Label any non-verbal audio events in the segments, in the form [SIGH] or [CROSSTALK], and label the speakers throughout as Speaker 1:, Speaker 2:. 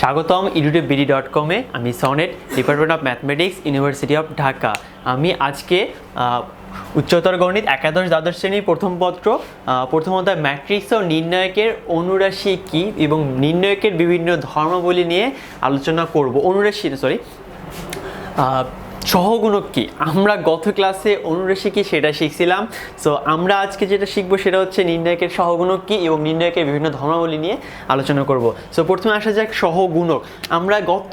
Speaker 1: স্বাগতম YouTube BD dot কমে আমি Sonet department of mathematics university of Dhaka আমি আজকে উচ্চতর গণিত একাদশ দ্বাদশ শ্রেণির প্রথম পত্র প্রথমত ম্যাট্রিক্স ও নির্ণায়কের অনুরাশি কি এবং নির্ণায়কের বিভিন্ন ধর্মাবলী নিয়ে আলোচনা করব। অনুরাশি সরি সহগুণক কি? আমরা গত ক্লাসে অনুরাশি কি সেটা শিখছিলাম। সো আমরা আজকে যেটা শিখব সেটা হচ্ছে নির্ণায়কের সহগুণক কি এবং নির্ণায়কের বিভিন্ন ধর্মাবলী নিয়ে আলোচনা করব। সো প্রথমে আসা যাক সহগুণক। আমরা গত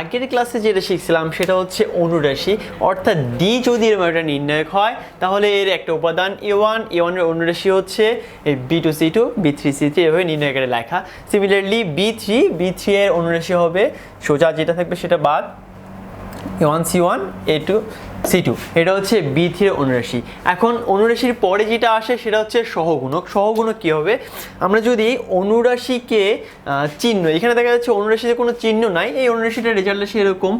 Speaker 1: আগের ক্লাসে যেটা শিখছিলাম সেটা হচ্ছে অনুরাশি। অর্থাৎ ডি যদি এরকম একটা নির্ণায়ক হয়, তাহলে এর একটা উপাদান এ ওয়ান এ ওয়ানের অনুরাশি হচ্ছে B two C two B three C three এভাবে নির্ণায়কের লেখা। Similarly B three B three এর অনুরাশি হবে সোজা যেটা থাকবে সেটা বাদ। এ ওয়ান সি টু এটা হচ্ছে বি থ্রি অনুরাশি। এখন অনুরাশির পরে যেটা আসে সেটা হচ্ছে সহগুণক। সহগুণক কী হবে? আমরা যদি অনুরাশিকে চিহ্ন, এখানে দেখা যাচ্ছে অনুরাশিতে কোনো চিহ্ন নাই, এই অনুরাশিটার রেজাল্ট আসে এরকম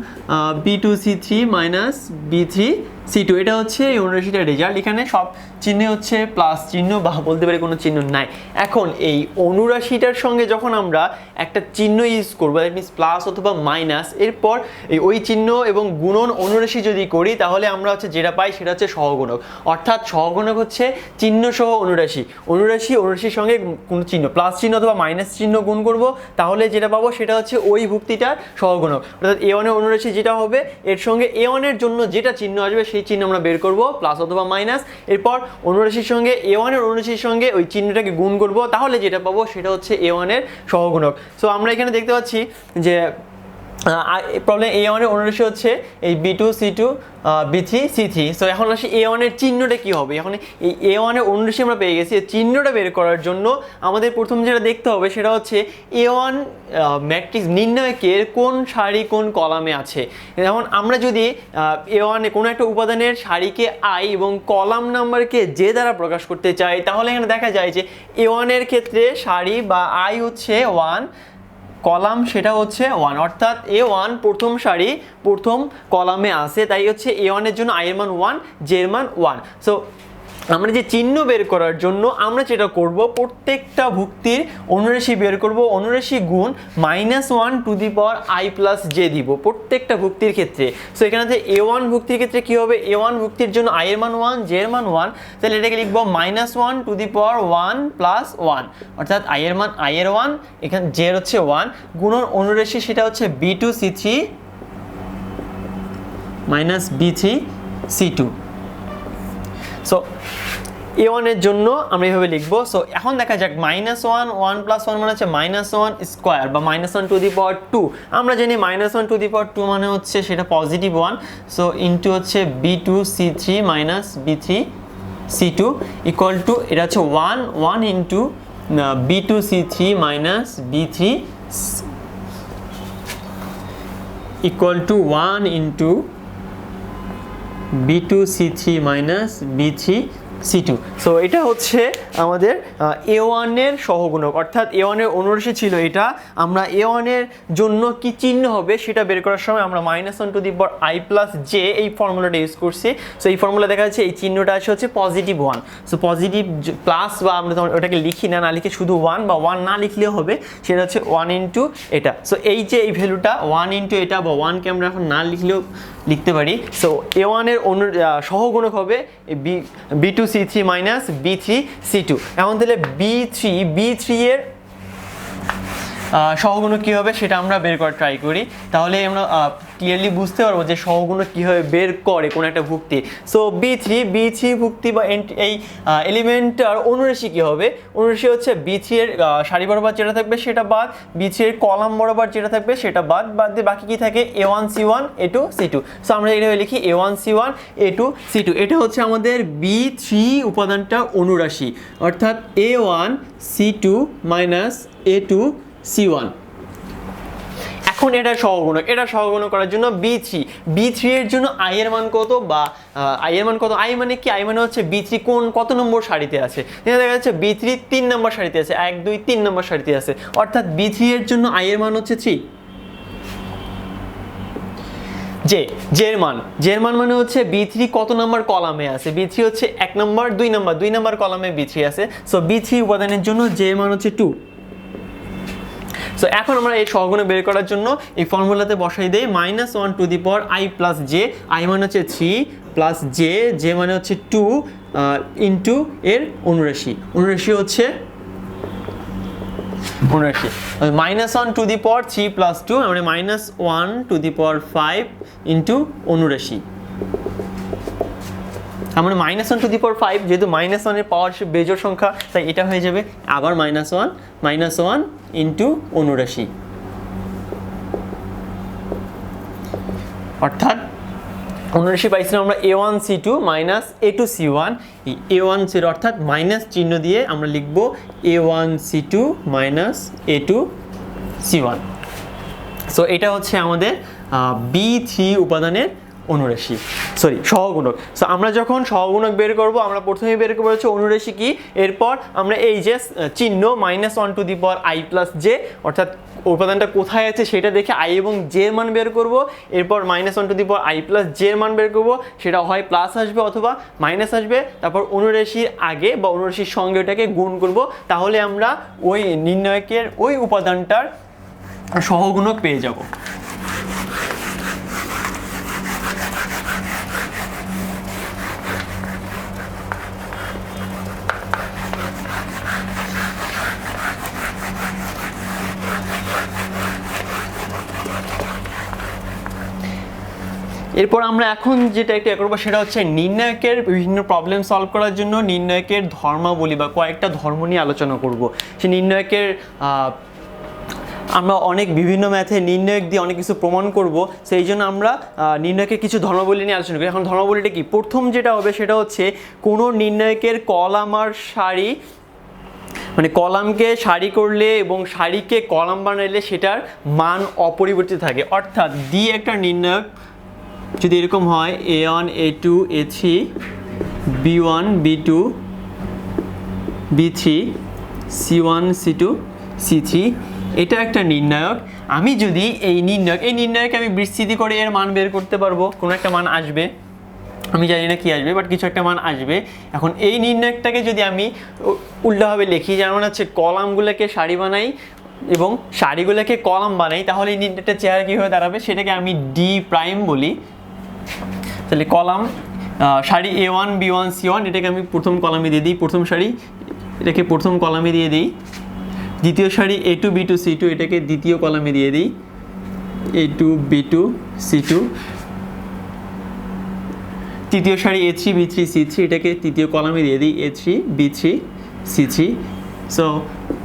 Speaker 1: B two C three minus B three C two এটা হচ্ছে এই অনুরাশিটার রেজাল্ট এখানে সব চিহ্নে হচ্ছে প্লাস চিহ্ন বা বলতে পারি কোনো চিহ্ন নাই। এখন এই অনুরাশিটার সঙ্গে যখন আমরা একটা চিহ্ন ইউজ করব দ্যাট মিনস প্লাস অথবা মাইনাস এরপর এই ওই চিহ্ন এবং গুণন অনুরাশি যদি করি, তাহলে আমরা হচ্ছে যেটা পাই সেটা হচ্ছে সহগুণক। অর্থাৎ সহগুণক হচ্ছে চিহ্ন সহ অনুরাশি। অনুরাশি, অনুরাশির সঙ্গে কোনো চিহ্ন প্লাস চিহ্ন অথবা মাইনাস চিহ্ন গুণ করব, তাহলে যেটা পাবো সেটা হচ্ছে ওই ভুক্তিটার সহগুণক। অর্থাৎ এ ওয়ানের অনুরাশি যেটা হবে, এর সঙ্গে এ ওয়ানের জন্য যেটা চিহ্ন আসবে সেই চিহ্ন আমরা বের করব প্লাস অথবা মাইনাস এরপর অনুরাশির সঙ্গে এ ওয়ানের অনুরাশির সঙ্গে ওই চিহ্নটাকে গুণ করব, তাহলে যেটা পাবো সেটা হচ্ছে এ ওয়ানের সহগুণক। সো আমরা এখানে দেখতে পাচ্ছি যে প্রবলেম এ ওয়ানের অনুরাশি হচ্ছে এই B two C two B three C three so এখন আসি এ ওয়ানের চিহ্নটা কী হবে? এখন এই এ ওয়ানের অনুরাশি আমরা পেয়ে গেছি চিহ্নটা বের করার জন্য আমাদের প্রথম যেটা দেখতে হবে সেটা হচ্ছে এ ওয়ান ম্যাট্রিক্স নির্ণায়কের কোন সারি কোন কলামে আছে? যেমন আমরা যদি এ ওয়ানে কোনো একটা উপাদানের সারিকে আই এবং কলাম নাম্বারকে যে দ্বারা প্রকাশ করতে চাই, তাহলে এখানে দেখা যায় যে এ ওয়ানের ক্ষেত্রে সারি বা আই হচ্ছে ওয়ান কলাম সেটা হচ্ছে ওয়ান অর্থাৎ এ ওয়ান প্রথম সারি প্রথম কলামে আসে তাই হচ্ছে এ ওয়ানের জন্য আয়ের মান ওয়ান জের মান ওয়ান সো আমরা যে চিহ্ন বের করার জন্য আমরা যেটা করব, প্রত্যেকটা ভুক্তির অনুরাশি বের করব অনুরাশি গুণ minus one to the power I plus J দিব প্রত্যেকটা ভুক্তির ক্ষেত্রে। সো এখানে যে এ ওয়ান ভুক্তির ক্ষেত্রে কী হবে? এ ওয়ান ভুক্তির জন্য আই এর মান ওয়ান জে এর মান ওয়ান তাহলে এটাকে লিখব minus one to the power one plus one অর্থাৎ আই এর মান আই এর ওয়ান এখানে জে এর হচ্ছে ওয়ান গুণন অনুরাশি সেটা হচ্ছে B two C three minus B three C two so A ওয়ানের জন্য আমরা এইভাবে লিখব। সো এখন দেখা যাক minus one one plus one মানে হচ্ছে মাইনাস ওয়ান স্কোয়ার বা minus one to the power two আমরা জানি minus one to the power two মানে হচ্ছে সেটা পজিটিভ ওয়ান সো ইন্টু হচ্ছে B two C three minus B three C two equal to এটা হচ্ছে one one into B two C three minus B three equal to one into B two C three minus B three C two so এটা হচ্ছে আমাদের এ ওয়ানের সহগুণক। অর্থাৎ এ ওয়ানের অনুরাশি ছিল এটা। আমরা এ ওয়ানের জন্য কি চিহ্ন হবে সেটা বের করার সময় আমরা মাইনাস ওয়ান টু দি পর আই প্লাস জে এই ফর্মুলাটা ইউজ করছি। সো এই ফর্মুলা দেখা যাচ্ছে এই চিহ্নটা আছে হচ্ছে positive one so positive plus বা আমরা তখন ওটাকে লিখি না না লিখে শুধু ওয়ান বা ওয়ান না লিখলেও হবে, সেটা হচ্ছে ওয়ান ইন্টু এটা। সো এই যে এই ভ্যালুটা ওয়ান ইন্টু এটা বা ওয়ানকে আমরা এখন না লিখলেও লিখতে পারি। সো এ ওয়ানের অনু সহগুণক হবে B B two C three minus B three C two এখন তাহলে বি থ্রি বি থ্রি এর সহগুণ কী হবে সেটা আমরা বের করার ট্রাই করি। তাহলে আমরা ক্লিয়ারলি বুঝতে পারব যে সহগুণক কীভাবে বের করে কোনো একটা ভুক্তি। So B three B three ভুক্তি বা এই এলিমেন্টটার অনুরাশি কী হবে? অনুরাশি হচ্ছে বি থ্রি এর সারি বরাবর যেটা থাকবে সেটা বাদ বি থ্রি এর কলাম বরাবর যেটা থাকবে সেটা বাদ বাদ দিয়ে বাকি কী থাকে? A one C one A two C two so আমরা এইভাবে লিখি A one C one A two C two এটা হচ্ছে আমাদের বি থ্রি উপাদানটা অনুরাশি। অর্থাৎ A one C two minus A two C one এখন এটা সহগুণক এটা সহগুণক করার জন্য বি থ্রি বি থ্রি এর জন্য আই এর মান কত বা আই এর মান কত? আই মানে কি? আই মানে হচ্ছে বি থ্রি কোন, কত নম্বর সারিতে আছে? দেখা যাচ্ছে বি থ্রি তিন নম্বর সারিতে আছে, এক, দুই, তিন নম্বর সারিতে আছে। অর্থাৎ বি থ্রি এর জন্য আই এর মান হচ্ছে থ্রি জে জের মান। জের মান মানে হচ্ছে বি থ্রি কত নাম্বার কলামে আছে? বি থ্রি হচ্ছে এক নম্বর, দুই নম্বর। দুই নম্বর কলামে বি থ্রি আছে। সো বি থ্রি উপাদানের জন্য জে মান হচ্ছে টু সো এখন আমরা এই সহগুণক বের করার জন্য এই ফর্মুলাতে বসাই দেই minus one to the power I plus J I মানে হচ্ছে থ্রি প্লাস জে জে মানে হচ্ছে টু ইন্টু এর অনুরাশি। অনুরাশি হচ্ছে উনআশি minus one to the power three plus two মানে minus one to the power five into উনআশি আমরা minus one to the power five যেহেতু মাইনাস ওয়ানের পাওয়ার সে বেজোর সংখ্যা, তাই এটা হয়ে যাবে আবার minus one minus one into উনআশি অর্থাৎ উনআশি পাইছিলাম আমরা A one C two minus A two C one এই এ ওয়ান সির অর্থাৎ মাইনাস চিহ্ন দিয়ে আমরা লিখব A one C two minus A two C one so এটা হচ্ছে আমাদের বি থ্রি উপাদানের অনুরাশি। সরি সহগুণক। সো আমরা যখন সহগুণক বের করব, আমরা প্রথমে বের করব হচ্ছে অনুরাশি কি? এরপর আমরা এই যে চিহ্ন minus one to the power I plus J অর্থাৎ উপাদানটা কোথায় আছে সেটা দেখে আই এবং জে মান বের করব। এরপর minus one to the power I plus J মান বের করব। সেটা হয় প্লাস আসবে অথবা মাইনাস আসবে। তারপর অনুরাশির আগে বা অনুরাশির সঙ্গে ওটাকে গুণ করব। তাহলে আমরা ওই নির্ণায়কের ওই উপাদানটার সহগুণক পেয়ে যাব। এরপর আমরা এখন যেটা একটা করব সেটা হচ্ছে নির্ণায়কের বিভিন্ন প্রবলেম সলভ করার জন্য নির্ণায়কের ধর্মাবলী বা কয়েকটা ধর্ম নিয়ে আলোচনা করব। সে নির্ণায়কের আমরা অনেক বিভিন্ন ম্যাথে নির্ণায়ক দিয়ে অনেক কিছু প্রমাণ করব। সেই জন্য আমরা নির্ণায়কের কিছু ধর্মাবলী নিয়ে আলোচনা করি। এখন ধর্মাবলীটা কি? প্রথম যেটা হবে সেটা হচ্ছে কোনো নির্ণায়কের কলাম আর সারি মানে কলামকে সারি করলে এবং সারিকে কলাম বানাইলে সেটার মান অপরিবর্তিত থাকে। অর্থাৎ ডি একটা নির্ণায়ক যদি এরকম হয় A one A two A three B one B two B three C one C two C three এটা একটা নির্ণায়ক। আমি যদি এই নির্ণায়ক এই নির্ণায়কে আমি বিস্তৃতি করে এর মান বের করতে পারব, কোনো একটা মান আসবে। আমি জানি না কি আসবে বাট কিছু একটা মান আসবে। এখন এই নির্ণায়কটাকে যদি আমি উল্টাভাবে লিখি যেমন হচ্ছে কলামগুলোকে সারি বানাই এবং সারিগুলোকে কলাম বানাই, তাহলে এই নির্ণয়টা চেহারা কীভাবে দাঁড়াবে? সেটাকে আমি ডি প্রাইম বলি। তাহলে কলাম সারি A one B one C one এটাকে আমি প্রথম কলামে দিয়ে দিই। প্রথম সারি, এটাকে প্রথম কলামে দিয়ে দিই। দ্বিতীয় সারি A two B two C two এটাকে দ্বিতীয় কলামে দিয়ে দিই। A two B two C two তৃতীয় সারি A three B three C three এটাকে তৃতীয় কলামে দিয়ে দিই। A three B three C three so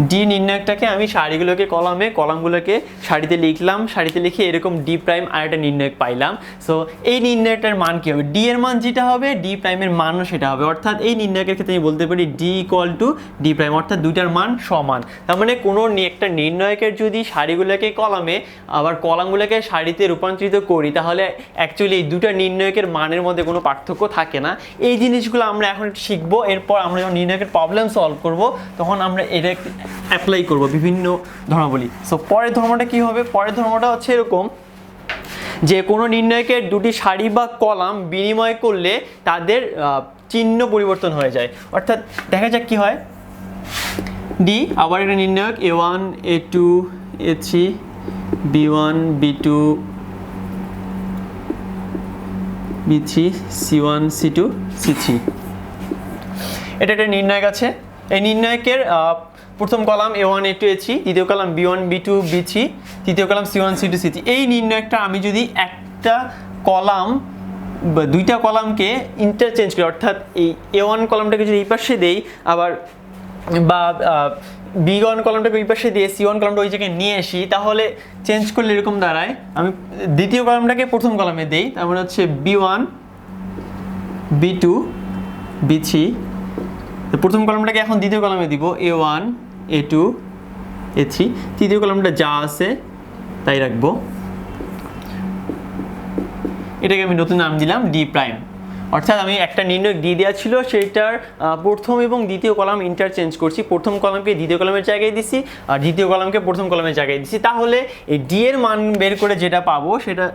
Speaker 1: D নির্ণায়কটাকে আমি সারিগুলোকে কলামে, কলামগুলোকে সারিতে লিখলাম সারিতে লিখে এরকম ডি প্রাইম আর একটা নির্ণায়ক পাইলাম। সো এই নির্ণয়টার মান কী হবে? ডি এর মান যেটা হবে ডি প্রাইমের মানও সেটা হবে। অর্থাৎ এই নির্ণায়কের ক্ষেত্রে আমি বলতে পারি D equal to D prime অর্থাৎ দুইটার মান সমান। তার মানে কোনো একটা নির্ণায়কের যদি সারিগুলোকে কলামে, আবার কলামগুলোকে সারিতে রূপান্তরিত করি, তাহলে অ্যাকচুয়ালি এই দুটা নির্ণায়কের মানের মধ্যে কোনো পার্থক্য থাকে না। এই জিনিসগুলো আমরা এখন শিখব, এরপর আমরা যখন নির্ণায়কের প্রবলেম সলভ করব, তখন আমরা এটা অ্যাপ্লাই করব, বিভিন্ন ধর্মাবলী। সো পরের ধর্মটা কি হবে? পরের ধর্মটা হচ্ছে এরকম, যে কোনো নির্ণায়কের দুটি সারি বা কলাম বিনিময় করলে তাদের চিহ্ন পরিবর্তন হয়ে যায়। অর্থাৎ দেখা যাক কি হয়। ডি, আবার একটা নির্ণায়ক, A one, A two, A three, B one, B two, B three, C one, C two, C three. এটা একটা নির্ণায়ক আছে। এই নির্ণায়কের প্রথম column A one A two A three দ্বিতীয় column B one B two B three তৃতীয় column C one C two C three এই নির্ণায়কটা আমি যদি একটা কলাম দুইটা কলামকে ইন্টারচেঞ্জ করি, অর্থাৎ এই এ ওয়ান কলামটাকে যদি এই পাশে দেই, আবার বা বি ওয়ান কলামটাকে ওই পাশে দিয়ে সি ওয়ান কলামটা ওই জায়গায় নিয়ে আসি, তাহলে চেঞ্জ করলে এরকম দাঁড়ায়। আমি দ্বিতীয় কলামটাকে প্রথম কলামে দেই, তার মানে হচ্ছে B one B two B three প্রথম কলামটাকে এখন দ্বিতীয় কলামে দিব A one A two A three তৃতীয় কলামটা যা আছে, তাই রাখব। এটাকে আমি নতুন নাম দিলাম ডি প্রাইম অর্থাৎ আমি একটা নির্ণয় ডি দেওয়া ছিল সেটার প্রথম এবং দ্বিতীয় কলাম ইন্টারচেঞ্জ করছি। প্রথম কলামকে দ্বিতীয় কলামের জায়গায় দিছি, আর দ্বিতীয় কলামকে প্রথম কলামের জায়গায় দিছি। তাহলে এই ডি এর মান বের করে যেটা পাবো, সেটা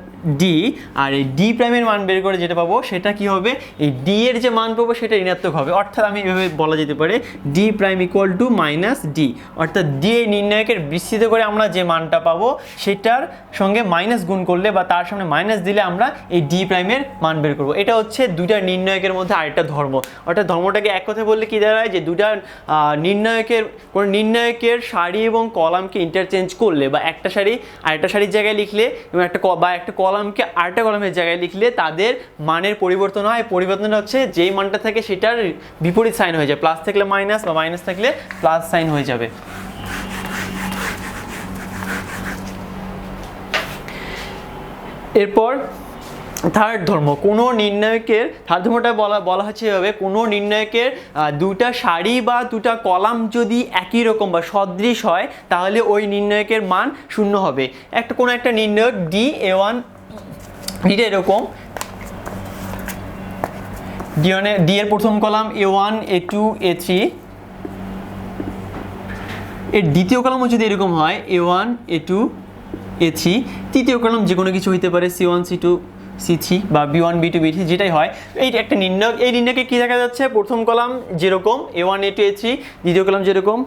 Speaker 1: ডি আর এই ডি প্রাইমের মান বের করে যেটা পাবো, সেটা কি হবে? এই ডি এর যে মান পাবো, সেটা ঋণাত্মক হবে। অর্থাৎ আমি এভাবে বলা যেতে পারে D prime equal to minus D অর্থাৎ ডি এই নির্ণায়কের বিস্তৃত করে আমরা যে মানটা পাবো, সেটার সঙ্গে মাইনাস গুণ করলে বা তার সামনে মাইনাস দিলে আমরা এই ডি প্রাইমের মান বের করব। এটা হচ্ছে দুইটা নির্ণায়কের মধ্যে আরেকটা ধর্ম। অর্থাৎ ধর্মটাকে এক কথা বললে কি দাঁড়ায়? যে দুটা নির্ণায়কের, কোনো নির্ণায়কের সারি এবং কলামকে ইন্টারচেঞ্জ করলে বা একটা সারি আরেকটা সারির জায়গায় লিখলে এবং একটা বা একটা কলামকে আরেকটা কলামের জায়গায় লিখলে তাদের মানের পরিবর্তন হয়। পরিবর্তনটা হচ্ছে যেই মানটা থাকে সেটার বিপরীত সাইন হয়ে যায়। প্লাস থাকলে মাইনাস বা মাইনাস থাকলে প্লাস সাইন হয়ে যাবে। এরপর থার্ড ধর্ম, কোনো নির্ণায়কের থার্ড ধর্মটা বলা বলা হচ্ছে এভাবে, কোনো নির্ণায়কের দুটা সারি বা দুটা কলাম যদি একই রকম বা সদৃশ হয়, তাহলে ওই নির্ণায়কের মান শূন্য হবে। একটা, কোনো একটা নির্ণায়ক ডি এ ওয়ান ডিটা এরকম। ডি ওয়ানের ডি এর প্রথম column A one A two A three এর দ্বিতীয় কলামও যদি এরকম হয় A one A two A three তৃতীয় কলাম যে কোনো কিছু হইতে পারে C one C two C three বা B one B two B three যেটাই হয়, এই একটা নির্ণয় এই নির্ণয়কে কী দেখা যাচ্ছে? প্রথম কলাম যেরকম A one A two A three দ্বিতীয় কলাম যেরকম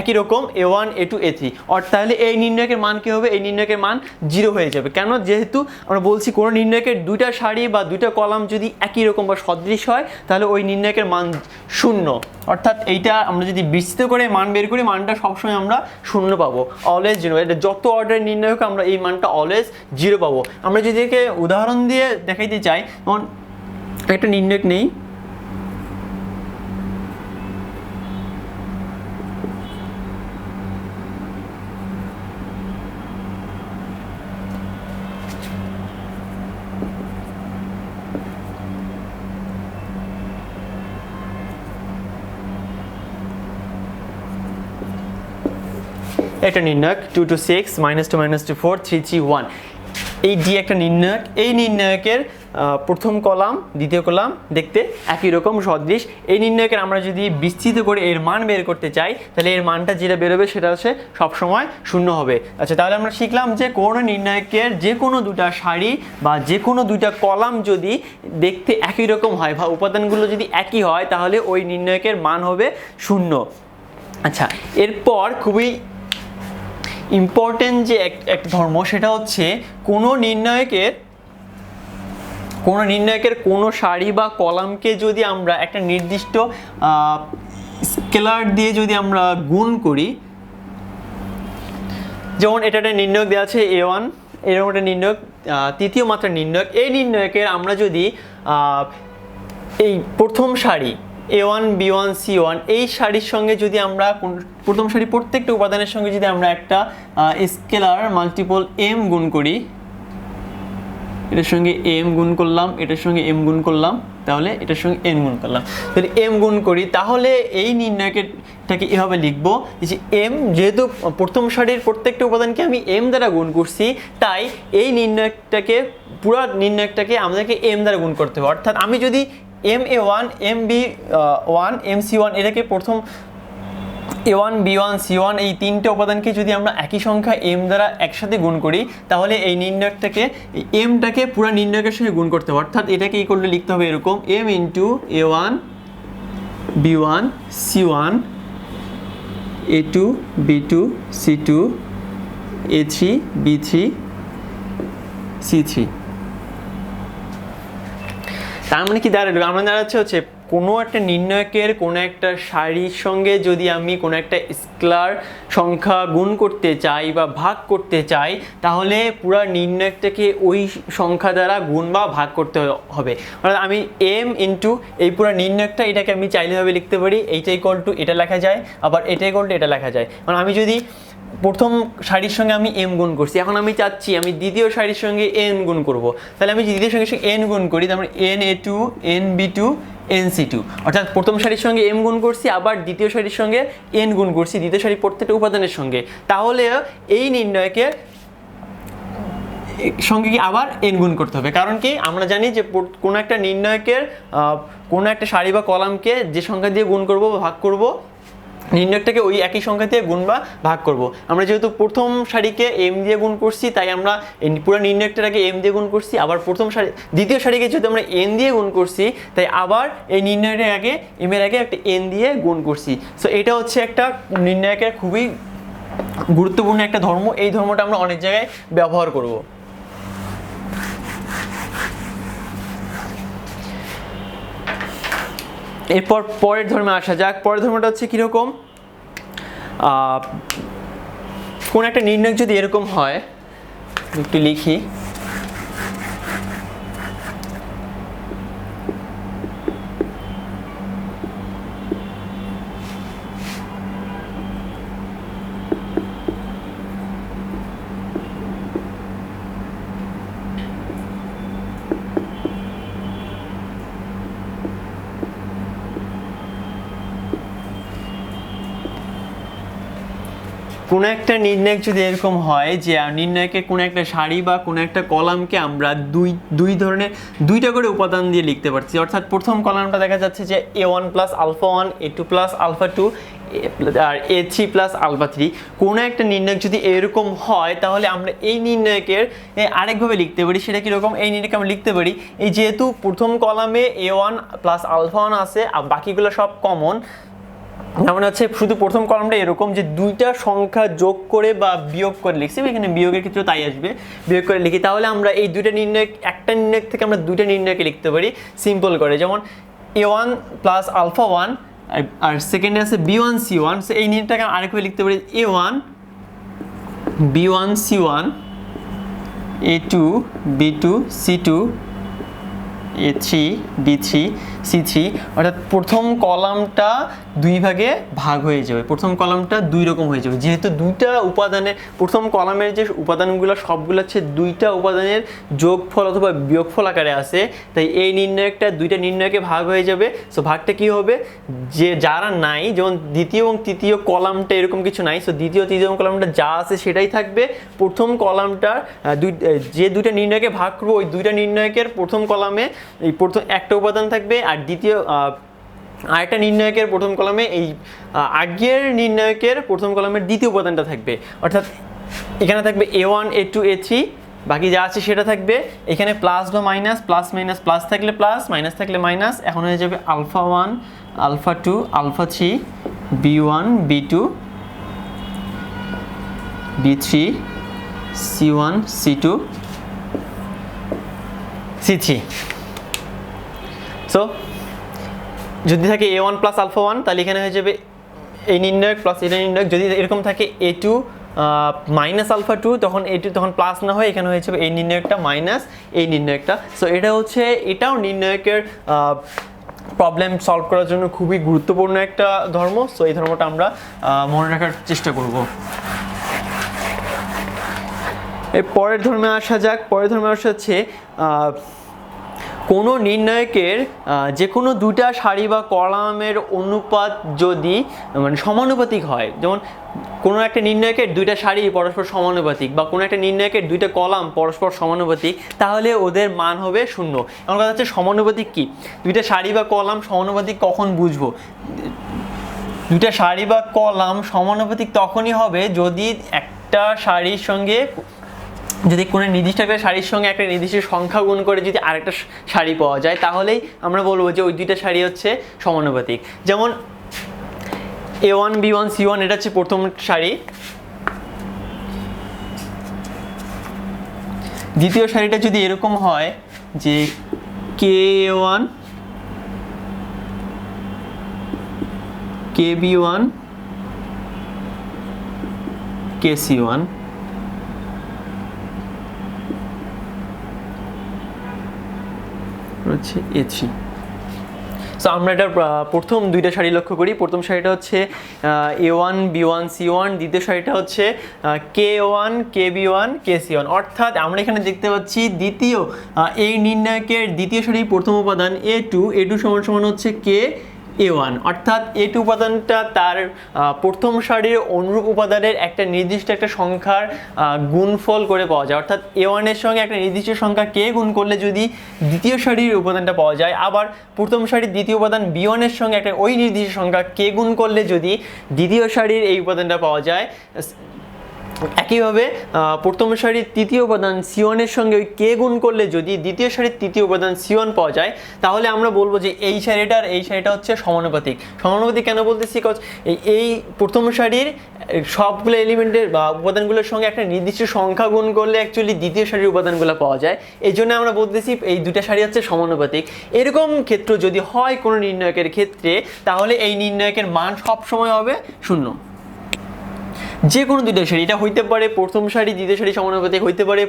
Speaker 1: একই রকম A one A two A three অর্থাৎ তাহলে এই নির্ণয়কের মান কী হবে? এই নির্ণয়কের মান জিরো হয়ে যাবে। কেন? যেহেতু আমরা বলছি কোনো নির্ণয়কের দুইটা সারি বা দুইটা কলাম যদি একই রকম বা সদৃশ হয়, তাহলে ওই নির্ণয়কের মান শূন্য। অর্থাৎ এইটা আমরা যদি বিস্তৃত করে মান বের করি, মানটা সবসময় আমরা শূন্য পাবো। অলওয়েজ জিরো এটা যত অর্ডার নির্ণয় হোক, আমরা এই মানটা অলওয়েজ জিরো পাবো। আমরা যদি একে উদাহরণ দিয়ে দেখাইতে চাই, যেমন একটা নির্ণয় নেই। এটা নির্ণায়ক two two six minus two minus two four three three one এই ডি একটা নির্ণায়ক, এই নির্ণায়কের প্রথম কলাম, দ্বিতীয় কলাম দেখতে একই রকম সদৃশ। এই নির্ণায়কের আমরা যদি বিস্তৃত করে এর মান বের করতে চাই, তাহলে এর মানটা যেটা বেরোবে সেটা হচ্ছে সবসময় শূন্য হবে। আচ্ছা তাহলে আমরা শিখলাম যে কোনো নির্ণায়কের যে কোনো দুটা সারি বা যে কোনো দুইটা কলাম যদি দেখতে একই রকম হয় বা উপাদানগুলো যদি একই হয়, তাহলে ওই নির্ণায়কের মান হবে শূন্য। আচ্ছা এরপর খুবই ইম্পর্টেন্ট যে এক ধর্ম সেটা হচ্ছে কোনো নির্ণায়কের কোনো নির্ণায়কের কোনো সারি বা কলামকে যদি আমরা একটা নির্দিষ্ট স্কেলার দিয়ে যদি আমরা গুণ করি, যেমন এটা একটা নির্ণয়ক দেওয়া আছে এ ওয়ান, এরকম একটা নির্ণয়ক তৃতীয় মাত্রার নির্ণয়ক, এই নির্ণয়কের আমরা যদি এই প্রথম সারি A one B one C one এই সারির সঙ্গে যদি আমরা প্রথম সারি প্রত্যেকটা উপাদানের সঙ্গে যদি আমরা একটা স্কেলার মাল্টিপল এম গুণ করি, এটার সঙ্গে এম গুণ করলাম, এটার সঙ্গে এম গুণ করলাম, তাহলে এটার সঙ্গে এন গুণ করলাম। যদি এম গুণ করি, তাহলে এই নির্ণয়কেরটাকে এভাবে লিখব যে এম যেহেতু প্রথম সারির প্রত্যেকটা উপাদানকে আমি এম দ্বারা গুণ করছি, তাই এই নির্ণয়কটাকে পুরো নির্ণয়কটাকে আমাদেরকে এম দ্বারা গুণ করতে হবে। অর্থাৎ আমি যদি M A one M B one M C one এটাকে প্রথম A one B one C one এই তিনটে উপাদানকে যদি আমরা একই সংখ্যা এম দ্বারা একসাথে গুণ করি, তাহলে এই নির্ণয়কটাকে এই এমটাকে পুরো নির্ণয়কের সঙ্গে গুণ করতে হবে। অর্থাৎ এটাকে এই করলে লিখতে হবে এরকম M into A one B one C one A two B two C two A three B three C three তার মানে কি? দাঁড়াল আমরা দাঁড়াচ্ছে হচ্ছে কোনো একটা নির্ণয়কের, কোনো একটা শাড়ির সঙ্গে যদি আমি কোনো একটা স্কেলার সংখ্যা গুণ করতে চাই বা ভাগ করতে চাই, তাহলে পুরো নির্ণয়কটাকে ওই সংখ্যা দ্বারা গুণ বা ভাগ করতে হবে। অর্থাৎ আমি এম ইন্টু এই পুরো নির্ণয়কটা এটাকে আমি চাইলেভাবে লিখতে পারি, এইটা ইকল টু এটা লেখা যায়, আবার এটা ইকল টু এটা লেখা যায়। কারণ আমি যদি প্রথম শাড়ির সঙ্গে আমি এম গুণ করছি। এখন আমি চাচ্ছি আমি দ্বিতীয় শাড়ির সঙ্গে এন গুণ করব। তাহলে আমি দ্বিতীয় সারির সঙ্গে এন গুণ করি তারপরে N A two N B two N C two অর্থাৎ প্রথম শাড়ির সঙ্গে এম গুণ করছি, আবার দ্বিতীয় শাড়ির সঙ্গে এন গুণ করছি, দ্বিতীয় সারি প্রত্যেকটা উপাদানের সঙ্গে। তাহলে এই নির্ণয়কে সঙ্গে কি আবার এন গুণ করতে হবে? কারণ কি? আমরা জানি যে কোনো একটা নির্ণয়কের কোনো একটা শাড়ি বা কলামকে যে সংখ্যা দিয়ে গুণ করব বা ভাগ করব নির্ণয়কটাকে ওই একই সংখ্যা দিয়ে গুণ বা ভাগ করব। আমরা যেহেতু প্রথম সারিকে এম দিয়ে গুণ করছি, তাই আমরা পুরো নির্ণয়কটার আগে এম দিয়ে গুণ করছি, আবার প্রথম সারি, দ্বিতীয় সারিকে যেহেতু আমরা এন দিয়ে গুণ করছি, তাই আবার এই নির্ণয়টার আগে এম এর আগে একটা এন দিয়ে গুণ করছি। সো এটা হচ্ছে একটা নির্ণয়কের খুবই গুরুত্বপূর্ণ একটা ধর্ম। এই ধর্মটা আমরা অনেক জায়গায় ব্যবহার করব। এরপর পরের ধর্মে আসা যাক। পরের ধর্মটা হচ্ছে কীরকম? কোন একটা নির্ণয় যদি এরকম হয়, একটু লিখি। একটা নির্ণায়ক যদি এরকম হয় যে নির্ণায়কে কোনো একটা সারি বা কোনো একটা কলামকে আমরা দুই দুই ধরনের, দুইটা করে উপাদান দিয়ে লিখতে পারছি। অর্থাৎ প্রথম কলামটা দেখা যাচ্ছে যে A one plus alpha one A two plus alpha two R A three plus alpha three কোনো একটা নির্ণায়ক যদি এরকম হয়, তাহলে আমরা এই নির্ণায়কের আরেকভাবে লিখতে পারি। সেটা কীরকম? এই নির্ণয়কে আমরা লিখতে পারি। এই যেহেতু প্রথম কলামে A one plus alpha one আছে, আর বাকিগুলো সব কমন যেমন হচ্ছে শুধু প্রথম কলমটা এরকম যে দুইটা সংখ্যা যোগ করে বা বিয়োগ করে লিখছি, এখানে বিয়োগের ক্ষেত্রে তাই আসবে, বিয়োগ করে লিখি। তাহলে আমরা এই দুইটা নির্ণয়, একটা নির্ণয় থেকে আমরা দুইটা নির্ণয়কে লিখতে পারি সিম্পল করে। যেমন A one plus alpha one আর সেকেন্ডে আছে B one C one so এই নির্ণয়টাকে আরেকভাবে লিখতে পারি A one B one C one A two B two C two A three B three C three অর্থাৎ প্রথম কলামটা দুই ভাগে ভাগ হয়ে যাবে। প্রথম কলামটা দুই রকম হয়ে যাবে। যেহেতু দুইটা উপাদানের প্রথম কলামের যে উপাদানগুলো, সবগুলো হচ্ছে দুইটা উপাদানের যোগফল অথবা বিয়োগফল আকারে আছে। তাই এই নির্ণয়কটা, দুইটা নির্ণয়কে ভাগ হয়ে যাবে। সো ভাগটা কি হবে? যে যারা নাই, যেমন দ্বিতীয় এবং তৃতীয় কলামটা এরকম কিছু নাই। সো দ্বিতীয়, তৃতীয় কলামটা যা আছে সেটাই থাকবে। প্রথম কলামটার দুই যে দুইটা নির্ণয়কে ভাগ করব, ওই দুইটা নির্ণয়কের প্রথম কলামে, এই প্রথম একটা উপাদান থাকবে। আর দ্বিতীয় আরেকটা নির্ণায়কের প্রথম কলামে এই আগের নির্ণায়কের প্রথম কলামের দ্বিতীয় উপাদানটা থাকবে। অর্থাৎ এখানে থাকবে A one A two A three বাকি যা আছে সেটা থাকবে। এখানে প্লাস বা মাইনাস প্লাস মাইনাস প্লাস থাকলে প্লাস মাইনাস থাকলে মাইনাস এখন হয়ে যাবে alpha one alpha two alpha three B one B two B three C one C two C three so যদি থাকে A one plus alpha one তাহলে এখানে হয়ে যাবে এই নির্ণয়ক প্লাস এটা নির্ণয়ক যদি এরকম থাকে A two minus alpha two তখন এ টু তখন প্লাস না হয় এখানে হয়ে যাবে এই নির্ণয়কটা মাইনাস এই নির্ণয়কটা। সো এটা হচ্ছে, এটাও নির্ণয়কের প্রবলেম সলভ করার জন্য খুবই গুরুত্বপূর্ণ একটা ধর্ম। সো এই ধর্মটা আমরা মনে রাখার চেষ্টা করব। এর পরের ধর্মে আসা যাক। পরের ধর্মে আসা হচ্ছে কোনো নির্ণায়কের যে কোনো দুটা সারি বা কলামের অনুপাত যদি মানে সমানুপাতিক হয়, যেমন কোনো একটা নির্ণায়কের দুইটা সারি পরস্পর সমানুপাতিক বা কোনো একটা নির্ণায়কের দুইটা কলাম পরস্পর সমানুপাতিক, তাহলে ওদের মান হবে শূন্য। আমার কথা হচ্ছে সমানুপাতিক কি? দুইটা সারি বা কলাম সমানুপাতিক কখন বুঝব? দুইটা সারি বা কলাম সমানুপাতিক তখনই হবে যদি একটা সারির সঙ্গে যদি কোনো নির্দিষ্ট একটা শাড়ির সঙ্গে একটা নির্দিষ্ট সংখ্যা গুণ করে যদি আরেকটা শাড়ি পাওয়া যায়, তাহলেই আমরা বলব যে ওই দুইটা শাড়ি হচ্ছে সমানুপাতিক। যেমন A one B one C one এটা হচ্ছে প্রথম শাড়ি। দ্বিতীয় শাড়িটা যদি এরকম হয় যে K one K B one K C one হচ্ছে এছি সো আমরা এটা প্রথম দুইটা শাড়ি লক্ষ্য করি। প্রথম শাড়িটা হচ্ছে A one B one C one দ্বিতীয় শাড়িটা হচ্ছে K one K B one K C one অর্থাৎ আমরা এখানে দেখতে পাচ্ছি দ্বিতীয় এই নির্ণায়কের দ্বিতীয় শাড়ির প্রথম উপাদান এ টু এ টু সমান সমান হচ্ছে কে এ ওয়ান অর্থাৎ এ টু উপাদানটা তার প্রথম সারির অনুরূপ উপাদানের একটা নির্দিষ্ট একটা সংখ্যার গুণফল করে পাওয়া যায়। অর্থাৎ এ ওয়ানের সঙ্গে একটা নির্দিষ্ট সংখ্যা কে গুণ করলে যদি দ্বিতীয় সারির উপাদানটা পাওয়া যায়? আবার প্রথম সারির দ্বিতীয় উপাদান বি ওয়ানের সঙ্গে একটা ওই নির্দিষ্ট সংখ্যা কে গুণ করলে যদি দ্বিতীয় সারির এই উপাদানটা পাওয়া যায়? একইভাবে প্রথম সারির তৃতীয় উপাদান সিওয়ানের সঙ্গে ওই কে গুণ করলে যদি দ্বিতীয় সারির তৃতীয় উপাদান সিওয়ান পাওয়া যায়, তাহলে আমরা বলব যে এই সারিটার, এই সারিটা হচ্ছে সমানুপাতিক। সমানুপাতিক কেন বলতেছি? কজ এই প্রথম সারির সবগুলো এলিমেন্টের বা উপাদানগুলোর সঙ্গে একটা নির্দিষ্ট সংখ্যা গুণ করলে অ্যাকচুয়ালি দ্বিতীয় সারির উপাদানগুলো পাওয়া যায়। এই জন্য আমরা বলতেছি এই দুটা সারি হচ্ছে সমানুপাতিক। এরকম ক্ষেত্র যদি হয় কোনো নির্ণায়কের ক্ষেত্রে, তাহলে এই নির্ণায়কের মান সবসময় হবে শূন্য। যে কোনো দুইটা সারি এটা হইতে পারে প্রথম সারি দ্বিতীয় সারি সমানুপাতিক হইতে পারে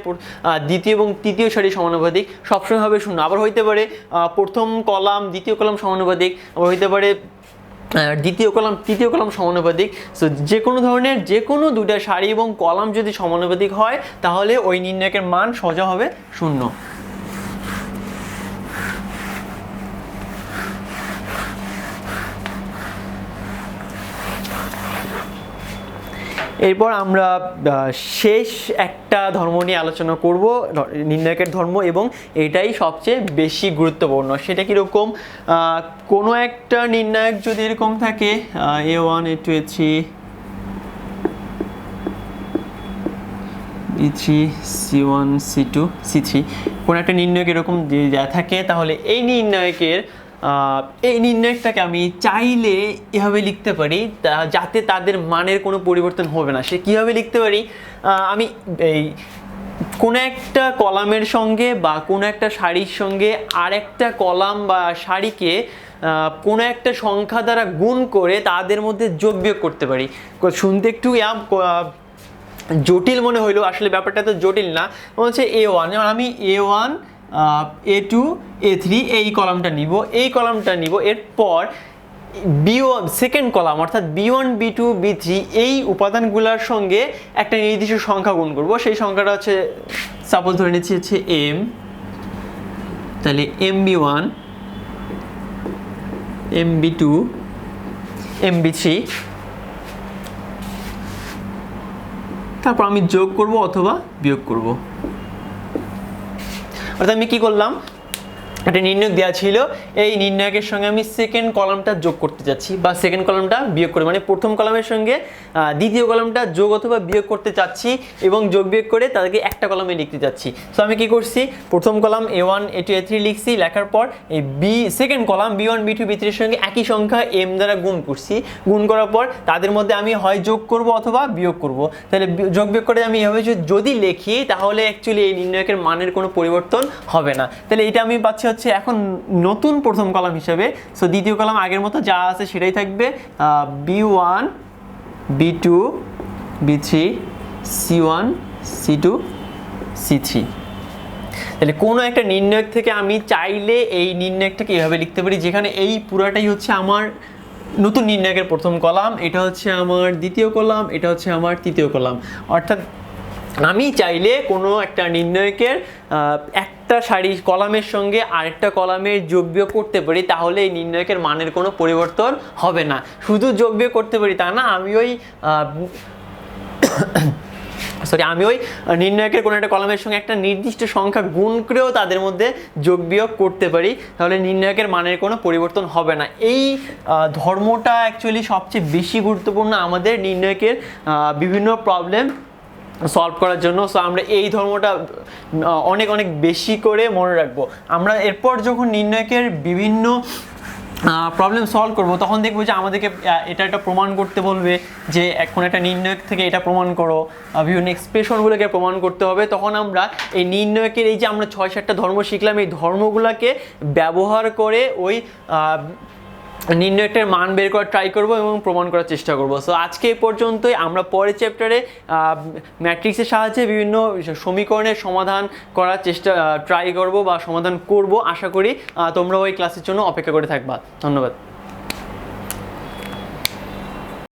Speaker 1: দ্বিতীয় এবং তৃতীয় সারি সমানুপাতিক, সবসময় হবে শূন্য। আবার হইতে পারে প্রথম কলাম, দ্বিতীয় কলাম সমানুপাতিক, আবার হইতে পারে দ্বিতীয় কলাম, তৃতীয় কলাম সমানুপাতিক। সো যে কোনো ধরনের যে কোনো দুইটা সারি এবং কলাম যদি সমানুপাতিক হয়, তাহলে ওই নির্ণায়কের মান সোজা হবে শূন্য। এরপর আমরা শেষ একটা ধর্ম নিয়ে আলোচনা করব নির্ণায়কের ধর্ম এবং এটাই সবচেয়ে বেশি গুরুত্বপূর্ণ। সেটা কীরকম? কোনো একটা নির্ণায়ক যদি এরকম থাকে A one, A two, A three B three, C one, C two, C three, কোনো একটা নির্ণায়ক এরকম দেয়া থাকে, তাহলে এই নির্ণায়কের এই নির্ণয়টাকে আমি চাইলে এভাবে লিখতে পারি যাতে তাদের মানের কোনো পরিবর্তন হবে না। সে কীভাবে লিখতে পারি? আমি এই কোনো একটা কলামের সঙ্গে বা কোনো একটা শাড়ির সঙ্গে আরেকটা কলাম বা শাড়িকে কোনো একটা সংখ্যা দ্বারা গুণ করে তাদের মধ্যে যোগ বিয়োগ করতে পারি। শুনতে একটু জটিল মনে হইল, আসলে ব্যাপারটা তো জটিল না। হচ্ছে এ ওয়ান আমি A one A two A three এই কলামটা নিব। এই কলামটা নিব। এরপর বি সেকেন্ড কলাম অর্থাৎ B one B two B three এই উপাদানগুলোর সঙ্গে একটা নির্দিষ্ট সংখ্যা গুণ করব। সেই সংখ্যাটা হচ্ছে সাপোজ ধরে নিচ্ছি হচ্ছে এম তাহলে M B one M B two M B three তারপর আমি যোগ করব অথবা বিয়োগ করব। অর্থাৎ আমি কী করলাম? একটা নির্ণয় দেওয়া ছিল। এই নির্ণয়কের সঙ্গে আমি সেকেন্ড কলামটা যোগ করতে যাচ্ছি বা সেকেন্ড কলামটা বিয়োগ করে। মানে প্রথম কলামের সঙ্গে দ্বিতীয় কলমটা যোগ অথবা বিয়োগ করতে চাচ্ছি এবং যোগ বিয়োগ করে তাদেরকে একটা কলমে লিখতে চাচ্ছি। সো আমি কি করছি? প্রথম column A one A two A three লিখছি, লেখার পর এই B second column B one B two B থ্রির সঙ্গে একই সংখ্যা এম দ্বারা গুণ করছি। গুণ করার পর তাদের মধ্যে আমি হয় যোগ করব অথবা বিয়োগ করব। তাহলে যোগ বিয়োগ করে আমি এভাবে যদি- লিখি, তাহলে অ্যাকচুয়ালি এই নির্ণয়কের মানের কোনো পরিবর্তন হবে না। তাহলে এটা আমি পাচ্ছি হচ্ছে এখন নতুন প্রথম কলাম হিসেবে। সো দ্বিতীয় কলাম আগের মতো যা আছে সেটাই থাকবে B one B two B three C one C two C three. তাহলে কোনো একটা নির্ণায়ক থেকে আমি চাইলে এই নির্ণায়কটাকে এভাবে লিখতে পারি যেখানে এই পুরাটাই হচ্ছে আমার নতুন নির্ণায়কের প্রথম কলাম এটা হচ্ছে আমার দ্বিতীয় কলাম এটা হচ্ছে আমার তৃতীয় কলাম। অর্থাৎ আমি চাইলে কোনো একটা নির্ণায়কের আহ, একটা সারি কলামের সঙ্গে আরেকটা কলামের যোগ বিয়োগ করতে পারি, তাহলে এই নির্ণায়কের মানের কোনো পরিবর্তন হবে না। শুধু যোগ বিয়োগ করতে পারি তা না, আমি ওই সরি [COUGHS] আমি ওই নির্ণায়কের কোনো একটা কলমের সঙ্গে একটা নির্দিষ্ট সংখ্যা গুণ করেও তাদের মধ্যে যোগ বিয়োগ করতে পারি, তাহলে নির্ণায়কের মানের কোনো পরিবর্তন হবে না। এই ধর্মটা অ্যাকচুয়ালি সবচেয়ে বেশি গুরুত্বপূর্ণ আমাদের নির্ণায়কের বিভিন্ন প্রবলেম সলভ করার জন্য। সো আমরা এই ধর্মটা অনেক অনেক বেশি করে মনে রাখব। আমরা এরপর যখন নির্ণায়কের বিভিন্ন প্রবলেম সলভ করব, তখন দেখব যে আমাদেরকে এটা একটা প্রমাণ করতে বলবে যে এখন একটা নির্ণয়ক থেকে এটা প্রমাণ করো। বিভিন্ন এক্সপ্রেশনগুলোকে প্রমাণ করতে হবে। তখন আমরা এই নির্ণয়কের এই যে আমরা ছয় সাতটা ধর্ম শিখলাম, এই ধর্মগুলোকে ব্যবহার করে ওই নির্ণয়টার মান বের করার ট্রাই করব এবং প্রমাণ করার চেষ্টা করব। সো আজকে এ পর্যন্তই। আমরা পরের চ্যাপ্টারে ম্যাট্রিক্সের সাহায্যে বিভিন্ন সমীকরণের সমাধান করার চেষ্টা ট্রাই করব বা সমাধান করব। আশা করি তোমরা ওই ক্লাসের জন্য অপেক্ষা করে থাকবা। ধন্যবাদ।